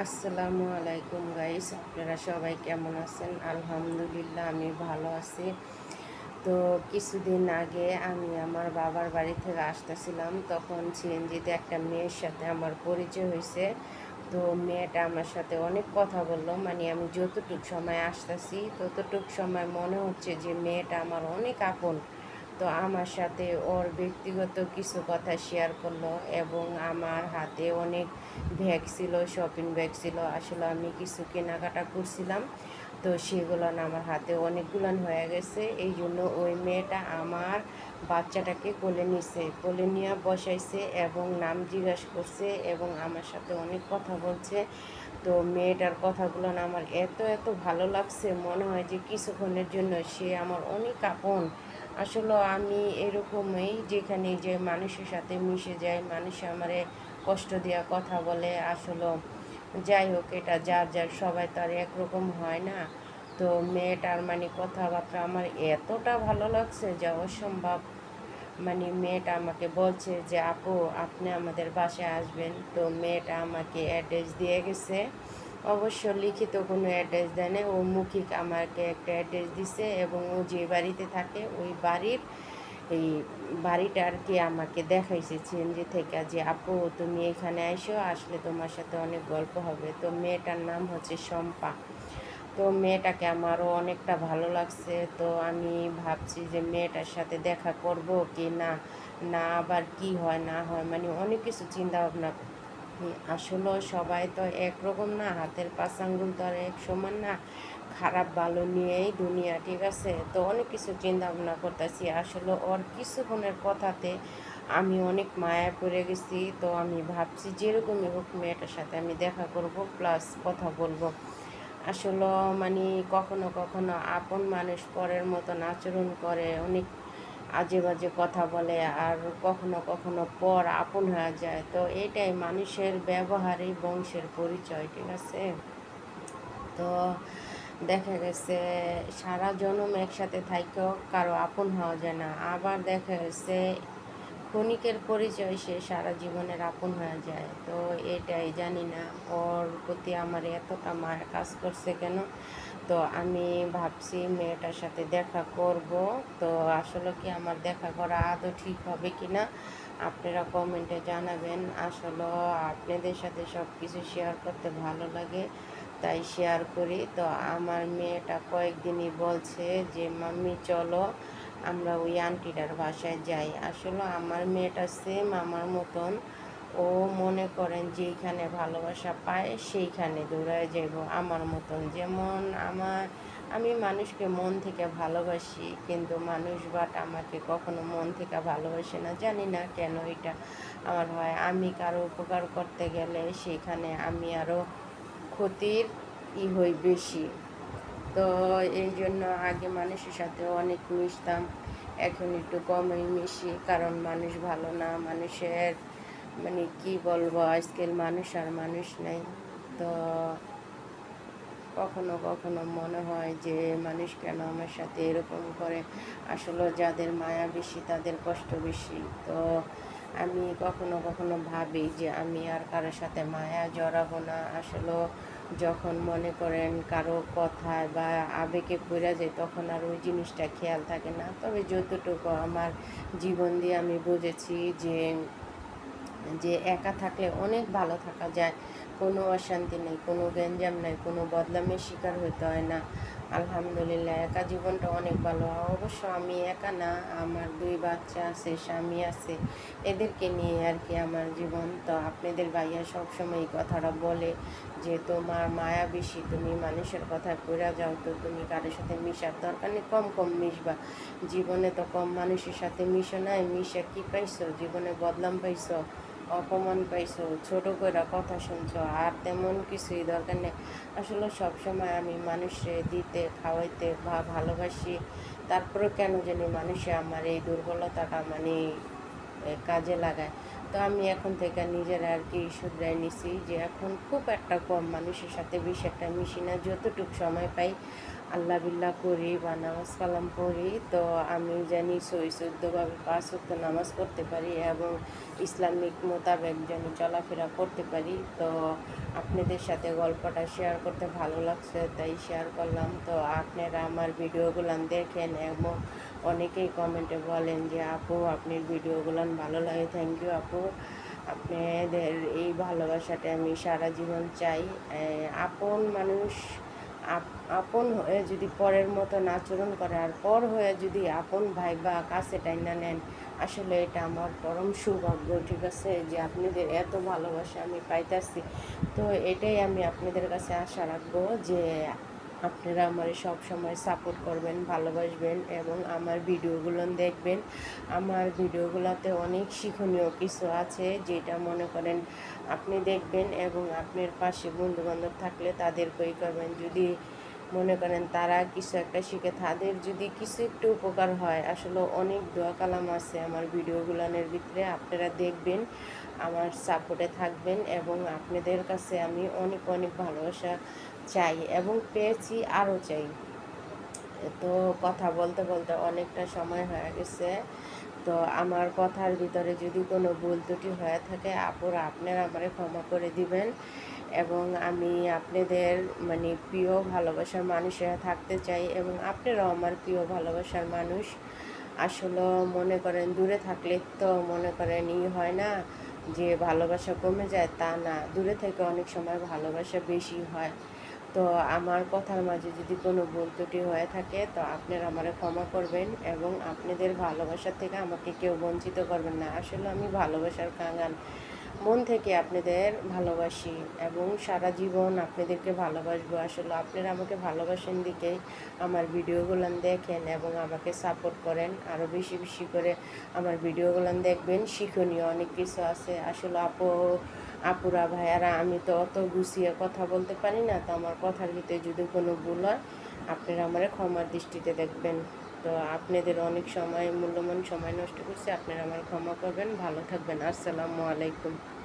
আসসালামু আলাইকুম গাইস আপনারা সবাই কেমন আছেন? আলহামদুলিল্লাহ, আমি ভালো আছি। তো কিছুদিন আগে আমি আমার বাবার বাড়ি থেকে আসতেছিলাম, তখন সিএনজিতে একটা মেয়ের সাথে আমার পরিচয় হয়েছে। তো মেয়েটা আমার সাথে অনেক কথা বলল মানে আমি যতটুক সময় আসতেছি, ততটুক সময় মনে হচ্ছে যে মেয়েটা আমার অনেক আপন। তো আমার সাথে ওর ব্যক্তিগত কিছু কথা শেয়ার করল এবং আমার হাতে অনেক ব্যাগ ছিল শপিং ব্যাগ ছিল। আসলে আমি কিছু কেনাকাটা করছিলাম, তো সেগুলো আমার হাতে অনেকগুলান হয়ে গেছে। এই জন্য ওই মেয়েটা আমার বাচ্চাটাকে কোলে নিছে, কোলে নিয়ে বসাইছে এবং নাম জিজ্ঞাসা করছে এবং আমার সাথে অনেক কথা বলছে। তো মেয়েটার কথাগুলো আমার এত এত ভালো লাগছে, মনে হয় যে কিছুক্ষণের জন্য সে আমার অনেক আপন। আসলে আমি এরকমই যেখানে যে মানুষের সাথে মিশে যাই, মানুষ আমারে কষ্ট দেওয়া কথা বলে, আসলে যাই হোক এটা যার যার, সবাই তো আর একরকম হয় না। তো মেয়েটার মানে কথাবার্তা আমার এতটা ভালো লাগছে যা অসম্ভব। মানে মেয়েটা আমাকে বলছে যে, আপু, আপনি আমাদের বাসায় আসবেন। তো মেয়েটা আমাকে অ্যাড্রেস দিয়ে গেছে। অবশ্য লিখিত কোনো অ্যাড্রেস দেয় না। ও মুখিক আমাকে একটা অ্যাড্রেস দিছে এবং ও যে বাড়িতে থাকে, ওই বাড়ির, এই বাড়িটা আর কি আমাকে দেখাইছে সিএনজি থেকে যে, আপু, তুমি এখানে আইসো, আসলে তোমার সাথে অনেক গল্প হবে। তো মেয়েটার নাম হচ্ছে শম্পা। তো মেয়েটাকে আমারও অনেকটা ভালো লাগছে। তো আমি ভাবছি যে মেয়েটার সাথে দেখা করব কি না? না আবার কি হয়, না হয় মানে অনেক কিছু চিন্তা ভাবনা আসলে সবাই তো একরকম না, হাতের পাঁচ আঙ্গুল তো আর এক সমান না। খারাপ ভালো নিয়েই দুনিয়া, ঠিক আছে? তো অনেক কিছু চিন্তা ভাবনা করতেছি। আসলে ওর কিছুক্ষণের কথাতে আমি অনেক মায়া পড়ে গেছি। তো আমি ভাবছি যেরকমই হোক মেয়েটার সাথে আমি দেখা করব প্লাস কথা বলব। আসলে মানে কখনো কখনো আপন মানুষ পরের মতন আচরণ করে, অনেক আজে বাজে কথা বলে আর কখনো কখনো পর আপন হয়ে যায়। তো এটাই মানুষের ব্যবহারই বংশের পরিচয়, ঠিক আছে? তো দেখা গেছে সারা জনম একসাথে থাকেও কারও আপন হওয়া যায় না। আবার দেখা গেছে ক্ষণিকের পরিচয় সে সারা জীবনের আপন হয়ে যায়। তো এটাই জানি না, ওর প্রতি আমার এতটা মায়া কাজ করছে কেন? তো আমি ভাবছি মেয়েটার সাথে দেখা করব। তো আসলে কি আমার দেখা করা আদৌ ঠিক হবে কি না? আপনারা কমেন্টে জানাবেন। আসলে আপনাদের সাথে সব কিছু শেয়ার করতে ভালো লাগে, তাই শেয়ার করি। তো আমার মেয়েটা কয়েকদিনই বলছে যে, মাম্মি, চলো। আমরা ওই আন্টিটার বাসায় যাই। আসলে আমার মেয়েটা সেম আমার মতন। ও মনে করেন যেইখানে ভালোবাসা পায় সেইখানে দৌড়ায় যাইব আমার মতন। যেমন আমার, আমি মানুষকে মন থেকে ভালোবাসি কিন্তু মানুষ বাট আমাকে কখনো মন থেকে ভালোবাসে না। জানি না কেন এটা আমার হয়। আমি কারও উপকার করতে গেলে সেখানে আমি আরও ক্ষতির ই হই বেশি। তো এই জন্য আগে মানুষের সাথে অনেক মিশতাম, এখন একটু কমই মিশি, কারণ মানুষ ভালো না, মানুষের মানে কি বলব, আজকাল মানুষ আর মানুষ নেই। তো কখনো কখনো মনে হয় যে মানুষ কেন আমার সাথে এরকম করে? আসলে যাদের মায়া বেশি, তাদের কষ্ট বেশি। তো আমি কখনো কখনো ভাবি যে আমি আর কারোর সাথে মায়া জড়াবো না। আসলে যখন মনে করেন কারও কথায় বা আবেগে পড়ে যায়, তখন আর ওই জিনিসটা খেয়াল থাকে না। তবে যতটুকু আমার জীবন দিয়ে আমি বুঝেছি যে যে একা থাকলে অনেক ভালো থাকা যায়। কোনো অশান্তি নেই, কোনো গেঞ্জাম নেই, কোনো বদলামের শিকার হতে হয় না। আলহামদুলিল্লাহ, একা জীবনটা অনেক ভালো। অবশ্য আমি একা না, আমার দুই বাচ্চা আছে, স্বামী আছে, এদেরকে নিয়ে আর কি আমার জীবন। তো আপনাদের ভাইয়া সবসময় এই কথাটা বলে যে, তোমার মায়া বেশি, তুমি মানুষের কথায় পড়ে যাও, তো তুমি কারোর সাথে মিশার দরকার নেই, কম কম মিশবা। জীবনে তো কম মানুষের সাথে মিশো নাই, মিশে কী পাইছো? জীবনে বদলাম পাইছো? অপমান পাইছো, ছোট করে কথা শুনছো, আর তেমন কিছুই দরকার নেই। আসলে সবসময় আমি মানুষে দিতে, খাওয়াইতে বা ভালোবাসি। তারপরে কেন জানি মানুষে আমার এই দুর্বলতাটা মানে কাজে লাগায়। তো আমি এখন থেকে নিজের আর কি শুধরাই নিছি যে এখন খুব একটা কম মানুষের সাথে বেশি একটা মিশি না, যতটুকু সময় পাই আল্লাহ বিল্লাহ করি, বা নামাজ কালাম পড়ি, তো আমি জানি সই শুদ্ধভাবে পাঁচ ওয়াক্ত নামাজ পড়তে পারি এবং ইসলামিক মোতাবেক যেন চলাফেরা করতে পারি। তো আপনাদের সাথে গল্পটা শেয়ার করতে ভালো লাগছে, তাই শেয়ার করলাম। তো আপনারা আমার ভিডিওগুলো দেখেন এবং অনেকেই কমেন্টে বলেন যে, আপু আপনার ভিডিওগুলো ভালো লাগে থ্যাংক ইউ আপু। আপনাদের এই ভালোবাসাটা আমি সারা জীবন চাই। আপন মানুষ, আপ- আপন হয়ে যদি পরের মতন আচরণ করে, আর পর হয়ে যদি আপন ভাই বা কাছে টাইনা নেন, আসলে এটা আমার পরম সৌভাগ্য, ঠিক আছে? যে আপনাদের এত ভালোবাসা আমি পাইতাছি। তো এটাই আমি আপনাদের কাছে আশা রাখব যে আপনারা আমার সব সময় সাপোর্ট করবেন, ভালোবাসবেন এবং আমার ভিডিওগুলো দেখবেন। আমার ভিডিওগুলোতে অনেক শিক্ষণীয় কিছু আছে যেটা মনে করেন আপনি দেখবেন এবং আপনার পাশে বন্ধু বান্ধব থাকলে তাদেরকেই করবেন। যদি মনে করেন তারা কিছু একটা শিখে, তাদের যদি কিছু একটু উপকার হয়, আসলে অনেক দোয়া কালাম আছে আমার ভিডিওগুলোনের ভিতরে, আপনারা দেখবেন, আমার সাপোর্টে থাকবেন এবং আপনাদের কাছে আমি অনেক অনেক ভালোবাসা চাই এবং পেয়েছি, আরও চাই। তো কথা বলতে বলতে অনেকটা সময় হয়ে গেছে। তো আমার কথার ভিতরে যদি কোনো ভুল ত্রুটি হয়ে থাকে, আপুরা আপনারা আমারে ক্ষমা করে দিবেন এবং আমি আপনাদের মানে প্রিয়, ভালোবাসার মানুষেরা থাকতে চাই এবং আপনারাও আমার প্রিয়, ভালোবাসার মানুষ। আসলে মনে করেন দূরে থাকলে তো মনে করেন ই হয় না যে ভালোবাসা কমে যায়, তা না। দূরে থেকে অনেক সময় ভালোবাসা বেশি হয়। তো আমার কথার মাঝে যদি কোনো ভুল ত্রুটি হয়ে থাকে, তো আপনারা আমারে ক্ষমা করবেন এবং আপনাদের ভালোবাসা থেকে আমাকে কেউ বঞ্চিত করবেন না। আসলে আমি ভালোবাসার কাঙ্গাল মন থেকে আপনাদের ভালোবাসি এবং সারা জীবন আপনাদেরকে ভালোবাসবো। আসলে আপনারা আমাকে ভালোবাসেন দিকেই আমার ভিডিওগুলো দেখেন এবং আমাকে সাপোর্ট করেন। আরও বেশি বেশি করে আমার ভিডিওগুলো দেখবেন। শিক্ষণীয় অনেক কিছু আছে। আসলে আপু আপুরা, ভাইয়ারা, আমি তো অত গুছিয়ে কথা বলতে পারি না, তো আমার কথার ভিতরে যদি কোনো ভুল হয়, আপনারা আমার ক্ষমার দৃষ্টিতে দেখবেন। তো আপনাদের অনেক সময়, মূল্যবান সময় নষ্ট করছে, আপনারা আমার ক্ষমা করবেন। ভালো থাকবেন। আসসালামু আলাইকুম।